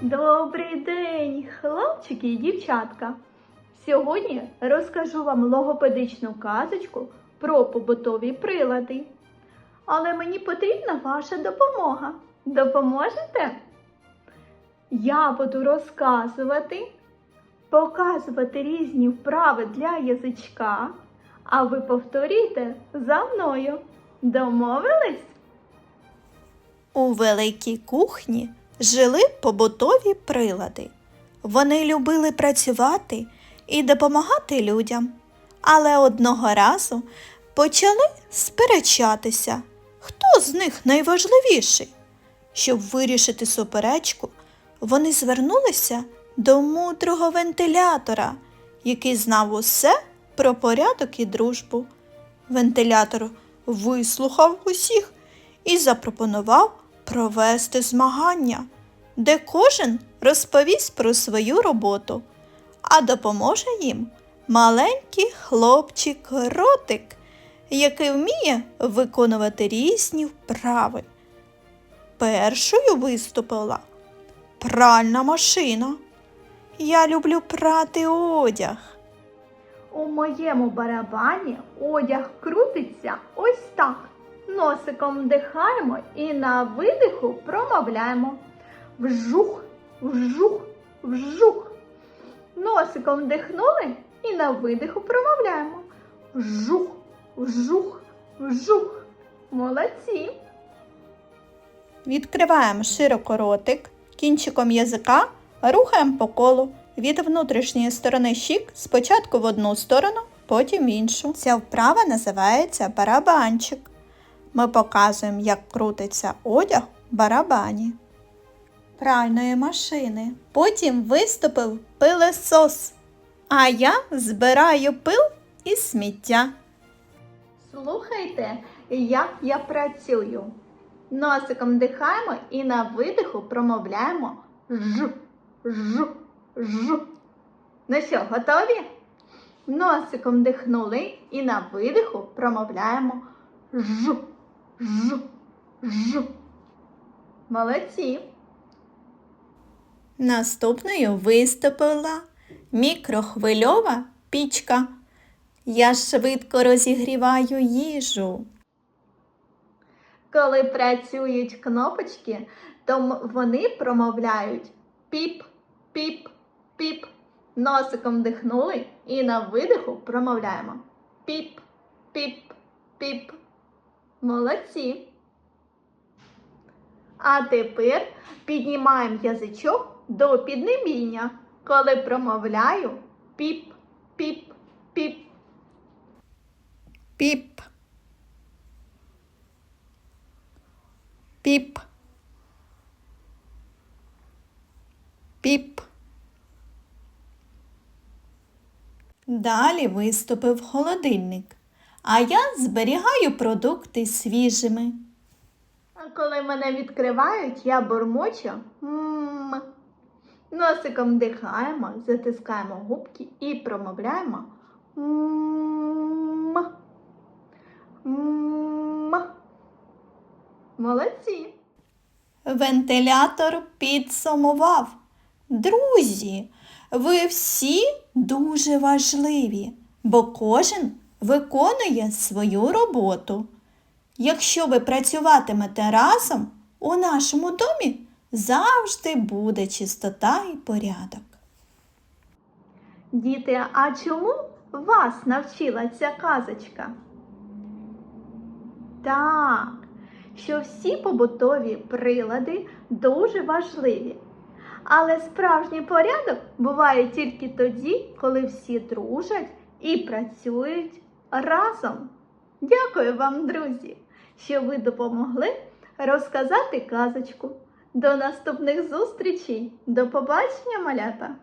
Добрий день, хлопчики і дівчатка. Сьогодні розкажу вам логопедичну казочку про побутові прилади. Але мені потрібна ваша допомога. Допоможете? Я буду розказувати, показувати різні вправи для язичка, а ви повторюйте за мною. Домовились? У великій кухні жили побутові прилади. Вони любили працювати і допомагати людям, але одного разу почали сперечатися, хто з них найважливіший. Щоб вирішити суперечку, вони звернулися до мудрого вентилятора, який знав усе про порядок і дружбу. Вентилятор вислухав усіх і запропонував провести змагання, де кожен розповість про свою роботу, а допоможе їм маленький хлопчик ротик, який вміє виконувати різні вправи. Першою виступила пральна машина. Я люблю прати одяг. У моєму барабані одяг крутиться ось так. Носиком вдихаємо і на видиху промовляємо. Вжух, вжух, вжух. Носиком вдихнули і на видиху промовляємо. Вжух, вжух, вжух. Молодці. Відкриваємо широко ротик, кінчиком язика рухаємо по колу від внутрішньої сторони щік спочатку в одну сторону, потім в іншу. Ця вправа називається барабанчик. Ми показуємо, як крутиться одяг в барабані пральної машини. Потім виступив пилесос. А я збираю пил і сміття. Слухайте, як я працюю. Носиком вдихаємо і на видиху промовляємо ж, ж, ж. Ну що, готові? Носиком вдихнули і на видиху промовляємо ж, ж, ж. Молодці. Наступною виступила мікрохвильова пічка. Я швидко розігріваю їжу. Коли працюють кнопочки, то вони промовляють піп, піп, піп. Носиком вдихнули і на видиху промовляємо піп, піп, піп. Молодці. А тепер піднімаємо язичок до піднебіння, коли промовляю піп, піп, піп. Піп. Піп. Піп. Далі виступив холодильник, а я зберігаю продукти свіжими. А коли мене відкривають, я бурмочу. М. Носиком вдихаємо, затискаємо губки і промовляємо. М. М. Молодці. Вентилятор підсумував. Друзі, ви всі дуже важливі, бо кожен виконує свою роботу. Якщо ви працюватимете разом, у нашому домі завжди буде чистота і порядок. Діти, а чому вас навчила ця казочка? Так, що всі побутові прилади дуже важливі. Але справжній порядок буває тільки тоді, коли всі дружать і працюють разом. Дякую вам, друзі, що ви допомогли розказати казочку. До наступних зустрічей. До побачення, малята!